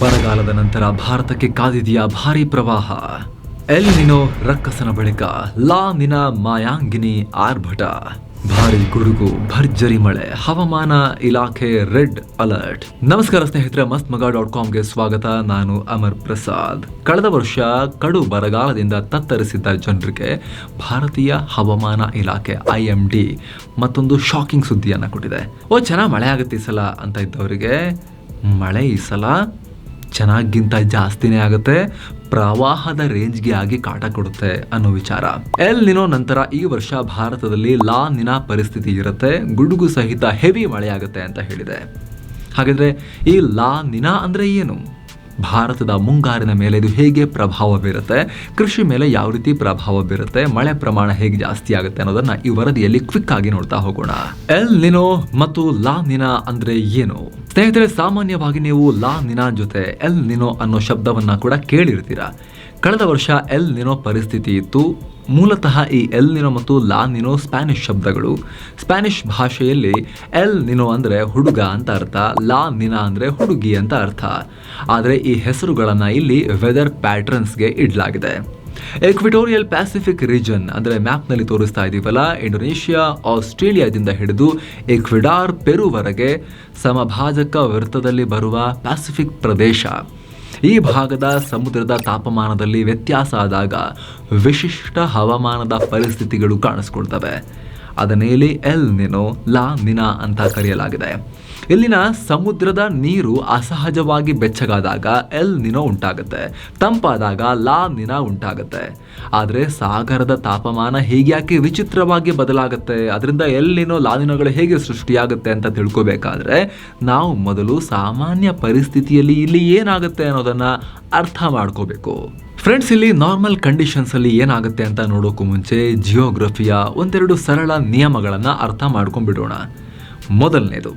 ಬರಗಾಲದ ನಂತರ ಭಾರತಕ್ಕೆ ಕಾದಿದೆಯ ಭಾರಿ ಪ್ರವಾಹ? ಎಲ್ ನಿನೋ ರಕ್ಕಸನ ಬಳಿಕ ಲಾ ನಿನ ಮಾಯಾಂಗಿನಿ ಆರ್ಭಟ. ಭಾರಿ ಗುಡುಗು ಭರ್ಜರಿ ಮಳೆ, ಹವಾಮಾನ ಇಲಾಖೆ ರೆಡ್ ಅಲರ್ಟ್. ನಮಸ್ಕಾರ ಸ್ನೇಹಿತರೆ ಮಸ್ತ್ ಮಗ ಡಾಟ್ ಕಾಮ್ಗೆ ಸ್ವಾಗತ. ನಾನು ಅಮರ್ ಪ್ರಸಾದ್. ಕಳೆದ ವರ್ಷ ಕಡು ಬರಗಾಲದಿಂದ ತತ್ತರಿಸಿದ್ದ ಜನರಿಗೆ ಭಾರತೀಯ ಹವಾಮಾನ ಇಲಾಖೆ ಐ ಎಂ ಡಿ ಮತ್ತೊಂದು ಶಾಕಿಂಗ್ ಸುದ್ದಿಯನ್ನು ಕೊಟ್ಟಿದೆ. ಓ, ಚೆನ್ನಾಗಿ ಮಳೆ ಆಗುತ್ತೆ ಸಲ ಅಂತ ಇದ್ದವರಿಗೆ. ಮಳೆ ಈ ಸಲ ಚೆನ್ನಾಗಿಂತ ಜಾಸ್ತಿನೇ ಆಗುತ್ತೆ, ಪ್ರವಾಹದ ರೇಂಜ್ಗೆ ಆಗಿ ಕಾಟ ಕೊಡುತ್ತೆ ಅನ್ನೋ ವಿಚಾರ. ಎಲ್ ನಿನೋ ನಂತರ ಈ ವರ್ಷ ಭಾರತದಲ್ಲಿ ಲಾ ನಿನಾ ಪರಿಸ್ಥಿತಿ ಇರುತ್ತೆ, ಗುಡುಗು ಸಹಿತ ಹೆವಿ ಮಳೆ ಆಗುತ್ತೆ ಅಂತ ಹೇಳಿದೆ. ಹಾಗಾದ್ರೆ ಈ ಲಾ ನಿನಾ ಅಂದ್ರೆ ಏನು? ಭಾರತದ ಮುಂಗಾರಿನ ಮೇಲೆ ಇದು ಹೇಗೆ ಪ್ರಭಾವ ಬೀರುತ್ತೆ? ಕೃಷಿ ಮೇಲೆ ಯಾವ ರೀತಿ ಪ್ರಭಾವ ಬೀರುತ್ತೆ? ಮಳೆ ಪ್ರಮಾಣ ಹೇಗೆ ಜಾಸ್ತಿ ಆಗುತ್ತೆ ಅನ್ನೋದನ್ನ ಈ ವರದಿಯಲ್ಲಿ ಕ್ವಿಕ್ ಆಗಿ ನೋಡ್ತಾ ಹೋಗೋಣ. ಎಲ್ ನಿನೋ ಮತ್ತು ಲಾ ನಿನಾ ಅಂದ್ರೆ ಏನು? ಸ್ನೇಹಿತರೆ, ಸಾಮಾನ್ಯವಾಗಿ ನೀವು ಲಾ ನಿನಾ ಜೊತೆ ಎಲ್ ನಿನೋ ಅನ್ನೋ ಶಬ್ದವನ್ನ ಕೂಡ ಕೇಳಿರ್ತೀರಾ? ಕಳೆದ ವರ್ಷ ಎಲ್ ನಿನೋ ಪರಿಸ್ಥಿತಿ ಇತ್ತು. ಮೂಲತಃ ಈ ಎಲ್ ನಿನೋ ಮತ್ತು ಲಾ ನಿನೋ ಸ್ಪ್ಯಾನಿಷ್ ಶಬ್ದಗಳು. ಸ್ಪ್ಯಾನಿಷ್ ಭಾಷೆಯಲ್ಲಿ ಎಲ್ ನಿನೋ ಅಂದರೆ ಹುಡುಗ ಅಂತ ಅರ್ಥ, ಲಾ ನಿನಾ ಅಂದರೆ ಹುಡುಗಿ ಅಂತ ಅರ್ಥ. ಆದರೆ ಈ ಹೆಸರುಗಳನ್ನು ಇಲ್ಲಿ ವೆದರ್ ಪ್ಯಾಟ್ರನ್ಸ್ಗೆ ಇಡಲಾಗಿದೆ. ಎಕ್ವಿಟೋರಿಯಲ್ ಪ್ಯಾಸಿಫಿಕ್ ರೀಜನ್ ಅಂದರೆ ಮ್ಯಾಪ್ನಲ್ಲಿ ತೋರಿಸ್ತಾ ಇದ್ದೀವಲ್ಲ ಇಂಡೋನೇಷ್ಯಾ, ಆಸ್ಟ್ರೇಲಿಯಾದಿಂದ ಹಿಡಿದು ಎಕ್ವಿಡಾರ್ ಪೆರುವರೆಗೆ ಸಮಭಾಜಕ ವೃತ್ತದಲ್ಲಿ ಬರುವ ಪ್ಯಾಸಿಫಿಕ್ ಪ್ರದೇಶ. ಈ ಭಾಗದ ಸಮುದ್ರದ ತಾಪಮಾನದಲ್ಲಿ ವ್ಯತ್ಯಾಸ ಆದಾಗ ವಿಶಿಷ್ಟ ಹವಾಮಾನದ ಪರಿಸ್ಥಿತಿಗಳು ಕಾಣಿಸ್ಕೊಳ್ತವೆ. ಅದನ್ನೇಲಿ ಎಲ್ ನಿನೋ ಲಾ ನಿನಾ ಅಂತ ಕರೆಯಲಾಗಿದೆ. ಇಲ್ಲಿನ ಸಮುದ್ರದ ನೀರು ಅಸಹಜವಾಗಿ ಬೆಚ್ಚಗಾದಾಗ ಎಲ್ ನಿನೋ ಉಂಟಾಗುತ್ತೆ, ತಂಪಾದಾಗ ಲಾ ನಿನ ಉಂಟಾಗುತ್ತೆ. ಆದರೆ ಸಾಗರದ ತಾಪಮಾನ ಹೇಗ್ಯಾಕೆ ವಿಚಿತ್ರವಾಗಿ ಬದಲಾಗುತ್ತೆ? ಅದರಿಂದ ಎಲ್ ನಿನೋ ಲಾ ನಿನೋಗಳು ಹೇಗೆ ಸೃಷ್ಟಿಯಾಗುತ್ತೆ ಅಂತ ತಿಳ್ಕೋಬೇಕಾದ್ರೆ, ನಾವು ಮೊದಲು ಸಾಮಾನ್ಯ ಪರಿಸ್ಥಿತಿಯಲ್ಲಿ ಇಲ್ಲಿ ಏನಾಗುತ್ತೆ ಅನ್ನೋದನ್ನ ಅರ್ಥ ಮಾಡ್ಕೋಬೇಕು. ಫ್ರೆಂಡ್ಸ್ ಇಲ್ಲಿ ನಾರ್ಮಲ್ ಕಂಡೀಷನ್ಸ್ ಅಲ್ಲಿ ಏನಾಗುತ್ತೆ ಅಂತ ನೋಡೋಕ್ಕೂ ಮುಂಚೆ ಜಿಯೋಗ್ರಫಿಯ ಒಂದೆರಡು ಸರಳ ನಿಯಮಗಳನ್ನ ಅರ್ಥ ಮಾಡ್ಕೊಂಡ್ಬಿಡೋಣ. ಮೊದಲನೇದು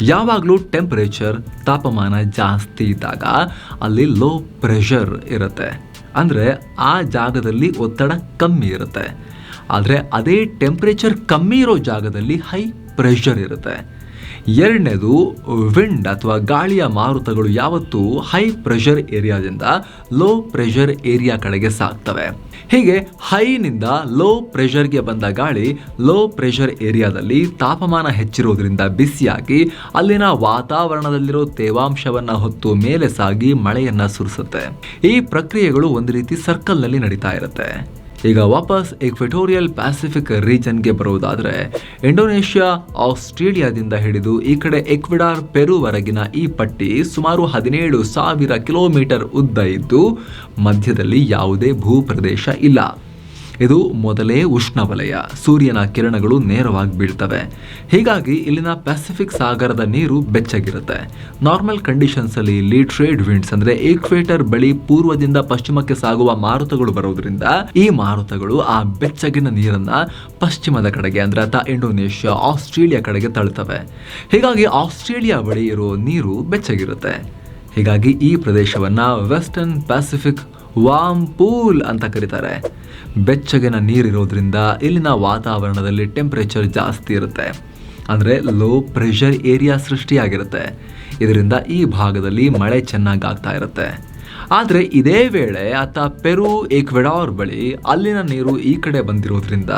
ಯಾವಾಗಲೂ ಟೆಂಪರೇಚರ್ ತಾಪಮಾನ ಜಾಸ್ತಿ ಇದ್ದಾಗ ಅಲ್ಲಿ ಲೋ ಪ್ರೆಷರ್ ಇರುತ್ತೆ. ಅಂದರೆ ಆ ಜಾಗದಲ್ಲಿ ಒತ್ತಡ ಕಮ್ಮಿ ಇರುತ್ತೆ. ಆದರೆ ಅದೇ ಟೆಂಪರೇಚರ್ ಕಮ್ಮಿ ಇರೋ ಜಾಗದಲ್ಲಿ ಹೈ ಪ್ರೆಷರ್ ಇರುತ್ತೆ. ಎರಡನೇದು ವಿಂಡ್ ಅಥವಾ ಗಾಳಿಯ ಮಾರುತಗಳು ಯಾವತ್ತೂ ಹೈ ಪ್ರೆಷರ್ ಏರಿಯಾದಿಂದ ಲೋ ಪ್ರೆಷರ್ ಏರಿಯಾ ಕಡೆಗೆ ಸಾಗ್ತವೆ. ಹೀಗೆ ಹೈನಿಂದ ಲೋ ಪ್ರೆಷರ್ಗೆ ಬಂದ ಗಾಳಿ ಲೋ ಪ್ರೆಷರ್ ಏರಿಯಾದಲ್ಲಿ ತಾಪಮಾನ ಹೆಚ್ಚಿರೋದ್ರಿಂದ ಬಿಸಿಯಾಗಿ ಅಲ್ಲಿನ ವಾತಾವರಣದಲ್ಲಿರೋ ತೇವಾಂಶವನ್ನ ಹೊತ್ತು ಮೇಲೆ ಸಾಗಿ ಮಳೆಯನ್ನ ಸುರಿಸುತ್ತೆ. ಈ ಪ್ರಕ್ರಿಯೆಗಳು ಒಂದು ರೀತಿ ಸರ್ಕಲ್ನಲ್ಲಿ ನಡೀತಾ ಇರುತ್ತೆ. ಈಗ ವಾಪಸ್ ಇಕ್ವೆಟೋರಿಯಲ್ ಪ್ಯಾಸಿಫಿಕ್ ರೀಜನ್ಗೆ ಬರುವುದಾದರೆ, ಇಂಡೋನೇಷ್ಯಾ, ಆಸ್ಟ್ರೇಲಿಯಾದಿಂದ ಹಿಡಿದು ಈ ಕಡೆ ಎಕ್ವಿಡಾರ್ ಪೆರುವರೆಗಿನ ಈ ಪಟ್ಟಿ ಸುಮಾರು ಹದಿನೇಳು ಸಾವಿರ ಕಿಲೋಮೀಟರ್ ಉದ್ದ ಇದ್ದು, ಮಧ್ಯದಲ್ಲಿ ಯಾವುದೇ ಭೂಪ್ರದೇಶ ಇಲ್ಲ. ಇದು ಮೊದಲೇ ಉಷ್ಣವಲಯ. ಸೂರ್ಯನ ಕಿರಣಗಳು ನೇರವಾಗಿ ಬೀಳ್ತವೆ. ಹೀಗಾಗಿ ಇಲ್ಲಿನ ಪೆಸಿಫಿಕ್ ಸಾಗರದ ನೀರು ಬೆಚ್ಚಗಿರುತ್ತೆ. ನಾರ್ಮಲ್ ಕಂಡೀಷನ್ಸ್ ಅಲ್ಲಿ ಇಲ್ಲಿ ಟ್ರೇಡ್ ವಿಂಡ್ಸ್ ಅಂದ್ರೆ ಈಕ್ವೇಟರ್ ಬಳಿ ಪೂರ್ವದಿಂದ ಪಶ್ಚಿಮಕ್ಕೆ ಸಾಗುವ ಮಾರುತಗಳು ಬರೋದ್ರಿಂದ ಈ ಮಾರುತಗಳು ಆ ಬೆಚ್ಚಗಿನ ನೀರನ್ನ ಪಶ್ಚಿಮದ ಕಡೆಗೆ ಅಂದ್ರೆ ಅಥವಾ ಇಂಡೋನೇಷ್ಯಾ, ಆಸ್ಟ್ರೇಲಿಯಾ ಕಡೆಗೆ ತಳ್ತವೆ. ಹೀಗಾಗಿ ಆಸ್ಟ್ರೇಲಿಯಾ ಬಳಿ ಇರೋ ನೀರು ಬೆಚ್ಚಗಿರುತ್ತೆ. ಹೀಗಾಗಿ ಈ ಪ್ರದೇಶವನ್ನ ವೆಸ್ಟರ್ನ್ ಪ್ಯಾಸಿಫಿಕ್ ವಾಮ್ ಪೂಲ್ ಅಂತ ಕರೀತಾರೆ. ಬೆಚ್ಚಗಿನ ನೀರಿರೋದ್ರಿಂದ ಇಲ್ಲಿನ ವಾತಾವರಣದಲ್ಲಿ ಟೆಂಪ್ರೇಚರ್ ಜಾಸ್ತಿ ಇರುತ್ತೆ. ಅಂದರೆ ಲೋ ಪ್ರೆಷರ್ ಏರಿಯಾ ಸೃಷ್ಟಿಯಾಗಿರುತ್ತೆ. ಇದರಿಂದ ಈ ಭಾಗದಲ್ಲಿ ಮಳೆ ಚೆನ್ನಾಗಿ ಆಗ್ತಾ ಇರುತ್ತೆ. ಆದರೆ ಇದೇ ವೇಳೆ ಆತ ಪೆರು ಈಕ್ವೆಡಾರ್ ಬಳಿ ಅಲ್ಲಿನ ನೀರು ಈ ಕಡೆ ಬಂದಿರೋದ್ರಿಂದ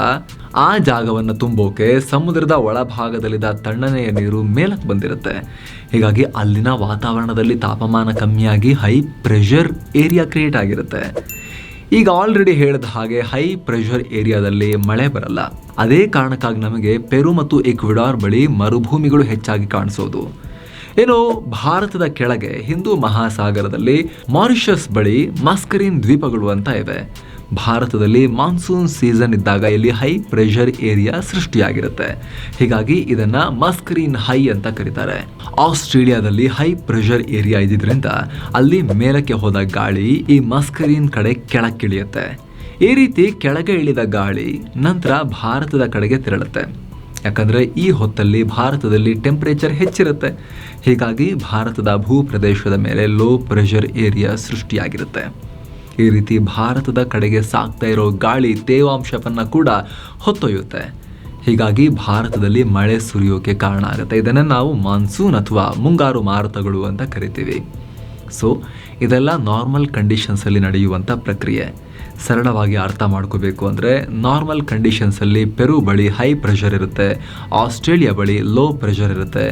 ಆ ಜಾಗವನ್ನು ತುಂಬೋಕೆ ಸಮುದ್ರದ ಒಳಭಾಗದಲ್ಲಿದ್ದ ತಣ್ಣನೆಯ ನೀರು ಮೇಲಕ್ಕೆ ಬಂದಿರುತ್ತೆ. ಹೀಗಾಗಿ ಅಲ್ಲಿನ ವಾತಾವರಣದಲ್ಲಿ ತಾಪಮಾನ ಕಮ್ಮಿಯಾಗಿ ಹೈ ಪ್ರೆಷರ್ ಏರಿಯಾ ಕ್ರಿಯೇಟ್ ಆಗಿರುತ್ತೆ. ಈಗ ಆಲ್ರೆಡಿ ಹೇಳಿದ ಹಾಗೆ ಹೈ ಪ್ರೆಷರ್ ಏರಿಯಾದಲ್ಲಿ ಮಳೆ ಬರಲ್ಲ. ಅದೇ ಕಾರಣಕ್ಕಾಗಿ ನಮಗೆ ಪೆರು ಮತ್ತು ಇಕ್ವಿಡಾರ್ ಬಳಿ ಮರುಭೂಮಿಗಳು ಹೆಚ್ಚಾಗಿ ಕಾಣಿಸೋದು. ಏನು, ಭಾರತದ ಕೆಳಗೆ ಹಿಂದೂ ಮಹಾಸಾಗರದಲ್ಲಿ ಮಾರಿಷಸ್ ಬಳಿ ಮಾಸ್ಕರಿನ್ ದ್ವೀಪಗಳು ಅಂತ ಇವೆ ಭಾರತದಲ್ಲಿ ಮಾನ್ಸೂನ್ ಸೀಸನ್ ಇದ್ದಾಗ ಇಲ್ಲಿ ಹೈ ಪ್ರೆಷರ್ ಏರಿಯಾ ಸೃಷ್ಟಿಯಾಗಿರುತ್ತೆ. ಹೀಗಾಗಿ ಇದನ್ನ ಮಸ್ಕರೀನ್ ಹೈ ಅಂತ ಕರೀತಾರೆ. ಆಸ್ಟ್ರೇಲಿಯಾದಲ್ಲಿ ಹೈ ಪ್ರೆಷರ್ ಏರಿಯಾ ಇದ್ದಿದ್ರಿಂದ ಅಲ್ಲಿ ಮೇಲಕ್ಕೆ ಹೋದ ಗಾಳಿ ಈ ಮಸ್ಕರೀನ್ ಕಡೆ ಕೆಳಕ್ಕಿಳಿಯುತ್ತೆ. ಈ ರೀತಿ ಕೆಳಗೆ ಇಳಿದ ಗಾಳಿ ನಂತರ ಭಾರತದ ಕಡೆಗೆ ತೆರಳುತ್ತೆ. ಯಾಕಂದ್ರೆ ಈ ಹೊತ್ತಲ್ಲಿ ಭಾರತದಲ್ಲಿ ಟೆಂಪ್ರೇಚರ್ ಹೆಚ್ಚಿರುತ್ತೆ. ಹೀಗಾಗಿ ಭಾರತದ ಭೂಪ್ರದೇಶದ ಮೇಲೆ ಲೋ ಪ್ರೆಷರ್ ಏರಿಯಾ ಸೃಷ್ಟಿಯಾಗಿರುತ್ತೆ. ಈ ರೀತಿ ಭಾರತದ ಕಡೆಗೆ ಸಾಗ್ತಾ ಇರೋ ಗಾಳಿ ತೇವಾಂಶವನ್ನು ಕೂಡ ಹೊತ್ತೊಯ್ಯುತ್ತೆ. ಹೀಗಾಗಿ ಭಾರತದಲ್ಲಿ ಮಳೆ ಸುರಿಯೋಕೆ ಕಾರಣ ಆಗುತ್ತೆ. ಇದನ್ನು ನಾವು ಮಾನ್ಸೂನ್ ಅಥವಾ ಮುಂಗಾರು ಮಾರುತಗಳು ಅಂತ ಕರಿತೀವಿ. ಸೊ ಇದೆಲ್ಲ ನಾರ್ಮಲ್ ಕಂಡೀಷನ್ಸಲ್ಲಿ ನಡೆಯುವಂಥ ಪ್ರಕ್ರಿಯೆ. ಸರಳವಾಗಿ ಅರ್ಥ ಮಾಡ್ಕೋಬೇಕು ಅಂದರೆ ನಾರ್ಮಲ್ ಕಂಡೀಷನ್ಸಲ್ಲಿ ಪೆರು ಬಳಿ ಹೈ ಪ್ರೆಷರ್ ಇರುತ್ತೆ ಆಸ್ಟ್ರೇಲಿಯಾ ಬಳಿ ಲೋ ಪ್ರೆಷರ್ ಇರುತ್ತೆ.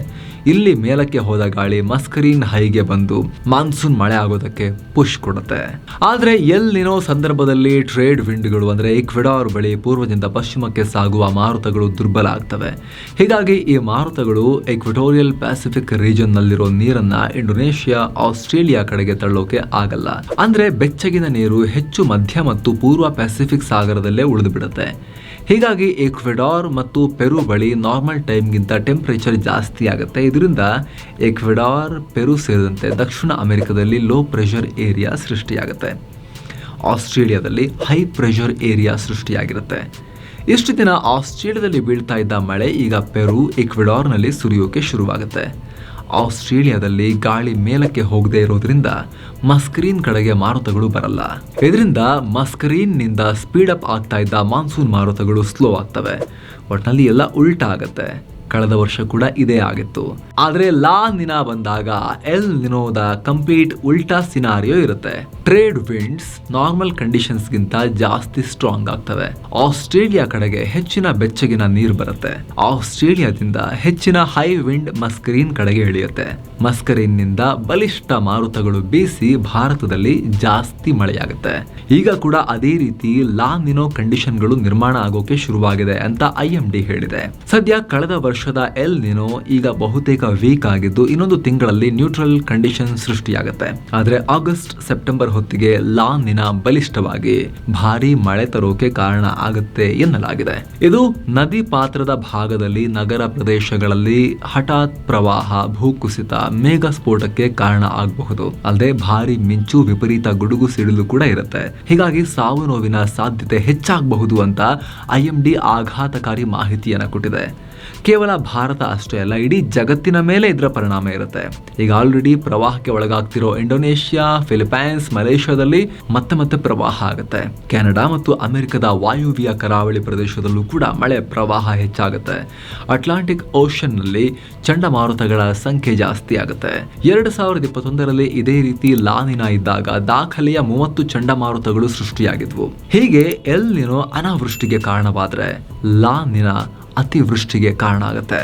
ಇಲ್ಲಿ ಮೇಲಕ್ಕೆ ಹೋದ ಗಾಳಿ ಮಸ್ಕರೀನ್ ಹೈಗೆ ಬಂದು ಮಾನ್ಸೂನ್ ಮಳೆ ಆಗೋದಕ್ಕೆ ಪುಷ್ ಕೊಡುತ್ತೆ. ಆದರೆ ಎಲ್ ನಿನೋ ಸಂದರ್ಭದಲ್ಲಿ ಟ್ರೇಡ್ ವಿಂಡ್ಗಳು ಅಂದರೆ ಇಕ್ವೆಡಾರ್ ಬಳಿ ಪೂರ್ವದಿಂದ ಪಶ್ಚಿಮಕ್ಕೆ ಸಾಗುವ ಮಾರುತಗಳು ದುರ್ಬಲ ಆಗ್ತವೆ. ಹೀಗಾಗಿ ಈ ಮಾರುತಗಳು ಇಕ್ವೆಟೋರಿಯಲ್ ಪ್ಯಾಸಿಫಿಕ್ ರೀಜನ್ ನಲ್ಲಿರೋ ನೀರನ್ನ ಇಂಡೋನೇಷಿಯಾ ಆಸ್ಟ್ರೇಲಿಯಾ ಕಡೆಗೆ ತಳ್ಳೋಕೆ ಆಗಲ್ಲ. ಅಂದ್ರೆ ಬೆಚ್ಚಗಿನ ನೀರು ಹೆಚ್ಚು ಮಧ್ಯ ಮತ್ತು ಪೂರ್ವ ಪೆಸಿಫಿಕ್ ಸಾಗರದಲ್ಲೇ ಉಳಿದುಬಿಡುತ್ತೆ. ಹೀಗಾಗಿ ಎಕ್ವೆಡಾರ್ ಮತ್ತು ಪೆರು ಬಳಿ ನಾರ್ಮಲ್ ಟೈಮ್ಗಿಂತ ಟೆಂಪ್ರೇಚರ್ ಜಾಸ್ತಿ ಆಗುತ್ತೆ. ಇದರಿಂದ ಎಕ್ವೆಡಾರ್ ಪೆರು ಸೇರಿದಂತೆ ದಕ್ಷಿಣ ಅಮೆರಿಕದಲ್ಲಿ ಲೋ ಪ್ರೆಷರ್ ಏರಿಯಾ ಸೃಷ್ಟಿಯಾಗುತ್ತೆ. ಆಸ್ಟ್ರೇಲಿಯಾದಲ್ಲಿ ಹೈ ಪ್ರೆಷರ್ ಏರಿಯಾ ಸೃಷ್ಟಿಯಾಗಿರುತ್ತೆ. ಇಷ್ಟು ದಿನ ಆಸ್ಟ್ರೇಲಿಯಾದಲ್ಲಿ ಬೀಳ್ತಾ ಇದ್ದ ಮಳೆ ಈಗ ಪೆರು ಇಕ್ವೆಡಾರ್ನಲ್ಲಿ ಸುರಿಯೋಕೆ ಶುರುವಾಗುತ್ತೆ. ಆಸ್ಟ್ರೇಲಿಯಾದಲ್ಲಿ ಗಾಳಿ ಮೇಲಕ್ಕೆ ಹೋಗದೇ ಇರೋದ್ರಿಂದ ಮಸ್ಕರೀನ್ ಕಡೆಗೆ ಮಾರುತಗಳು ಬರಲ್ಲ. ಇದರಿಂದ ಮಸ್ಕರೀನ್ನಿಂದ ಸ್ಪೀಡ್ ಅಪ್ ಆಗ್ತಾ ಇದ್ದ ಮಾನ್ಸೂನ್ ಮಾರುತಗಳು ಸ್ಲೋ ಆಗ್ತವೆ. ಒಟ್ಟಿನಲ್ಲಿ ಎಲ್ಲ ಉಲ್ಟಾ ಆಗತ್ತೆ. ಕಳೆದ ವರ್ಷ ಕೂಡ ಇದೇ ಆಗಿತ್ತು. ಆದ್ರೆ ಲಾ ನಿನಾ ಬಂದಾಗ ಎಲ್ ನಿನೋದ ಕಂಪ್ಲೀಟ್ ಉಲ್ಟಾ ಸಿನಾರಿಯೋ ಇರುತ್ತೆ. ಟ್ರೇಡ್ ವಿಂಡ್ಸ್ ನಾರ್ಮಲ್ ಕಂಡೀಷನ್ಸ್ ಗಿಂತ ಜಾಸ್ತಿ ಸ್ಟ್ರಾಂಗ್ ಆಗ್ತವೆ. ಆಸ್ಟ್ರೇಲಿಯಾ ಕಡೆಗೆ ಹೆಚ್ಚಿನ ಬೆಚ್ಚಗಿನ ನೀರು ಬರುತ್ತೆ. ಆಸ್ಟ್ರೇಲಿಯಾದಿಂದ ಹೆಚ್ಚಿನ ಹೈ ವಿಂಡ್ ಮಸ್ಕರೀನ್ ಕಡೆಗೆ ಇಳಿಯುತ್ತೆ. ಮಸ್ಕರೀನ್ನಿಂದ ಬಲಿಷ್ಠ ಮಾರುತಗಳು ಬೀಸಿ ಭಾರತದಲ್ಲಿ ಜಾಸ್ತಿ ಮಳೆಯಾಗುತ್ತೆ. ಈಗ ಕೂಡ ಅದೇ ರೀತಿ ಲಾ ನಿನೋ ಕಂಡೀಷನ್ಗಳು ನಿರ್ಮಾಣ ಆಗೋಕೆ ಶುರುವಾಗಿದೆ ಅಂತ ಐಎಂಡಿ ಹೇಳಿದೆ. ಸದ್ಯ ಕಳೆದ ವರ್ಷದ ಎಲ್ ನಿನೋ ಈಗ ಬಹುತೇಕ ವೀಕ್ ಆಗಿದ್ದು ಇನ್ನೊಂದು ತಿಂಗಳಲ್ಲಿ ನ್ಯೂಟ್ರಲ್ ಕಂಡೀಷನ್ ಸೃಷ್ಟಿಯಾಗುತ್ತೆ. ಆದ್ರೆ ಆಗಸ್ಟ್, ಸೆಪ್ಟೆಂಬರ್ ಹೊತ್ತಿಗೆ ಲಾ ನಿನ ಬಲಿಷ್ಠವಾಗಿ ಭಾರಿ ಮಳೆ ತರೋಕೆ ಕಾರಣ ಆಗುತ್ತೆ ಎನ್ನಲಾಗಿದೆ. ಇದು ನದಿ ಪಾತ್ರದ ಭಾಗದಲ್ಲಿ ನಗರ ಪ್ರದೇಶಗಳಲ್ಲಿ ಹಠಾತ್ ಪ್ರವಾಹ, ಭೂಕುಸಿತ ಮೇಘ ಸ್ಫೋಟಕ್ಕೆ ಕಾರಣ ಆಗಬಹುದು. ಅಲ್ಲದೆ ಭಾರಿ ಮಿಂಚು, ವಿಪರೀತ ಗುಡುಗು ಸಿಡಿಲು ಕೂಡ ಇರುತ್ತೆ. ಹೀಗಾಗಿ ಸಾವು ನೋವಿನ ಸಾಧ್ಯತೆ ಹೆಚ್ಚಾಗಬಹುದು ಅಂತ ಐಎಂಡಿ ಆಘಾತಕಾರಿ ಮಾಹಿತಿಯನ್ನು ಕೊಟ್ಟಿದೆ. ಕೇವಲ ಭಾರತ ಅಷ್ಟೇ ಅಲ್ಲ, ಇಡೀ ಜಗತ್ತಿನ ಮೇಲೆ ಇದರ ಪರಿಣಾಮ ಇರುತ್ತೆ. ಈಗ ಆಲ್ರೆಡಿ ಪ್ರವಾಹಕ್ಕೆ ಒಳಗಾಗ್ತಿರೋ ಇಂಡೋನೇಷ್ಯಾ ಫಿಲಿಪೈನ್ಸ್ ಮಲೇಷ್ಯಾದಲ್ಲಿ ಮತ್ತೆ ಮತ್ತೆ ಪ್ರವಾಹ ಆಗುತ್ತೆ. ಕೆನಡಾ ಮತ್ತು ಅಮೆರಿಕದ ವಾಯುವ್ಯ ಕರಾವಳಿ ಪ್ರದೇಶದಲ್ಲೂ ಕೂಡ ಮಳೆ ಪ್ರವಾಹ ಹೆಚ್ಚಾಗುತ್ತೆ. ಅಟ್ಲಾಂಟಿಕ್ ಓಷನ್ನಲ್ಲಿ ಚಂಡಮಾರುತಗಳ ಸಂಖ್ಯೆ ಜಾಸ್ತಿ ಆಗುತ್ತೆ. ಎರಡು ಸಾವಿರದ ಇಪ್ಪತ್ತೊಂದರಲ್ಲಿ ಇದೇ ರೀತಿ ಲಾನಿನ ಇದ್ದಾಗ ದಾಖಲೆಯ ಮೂವತ್ತು ಚಂಡಮಾರುತಗಳು ಸೃಷ್ಟಿಯಾಗಿದ್ವು. ಹೀಗೆ ಎಲ್ ನಿನೋ ಅನಾವೃಷ್ಟಿಗೆ ಕಾರಣವಾದ್ರೆ ಲಾನಿನ ಅತಿವೃಷ್ಟಿಗೆ ಕಾರಣ ಆಗುತ್ತೆ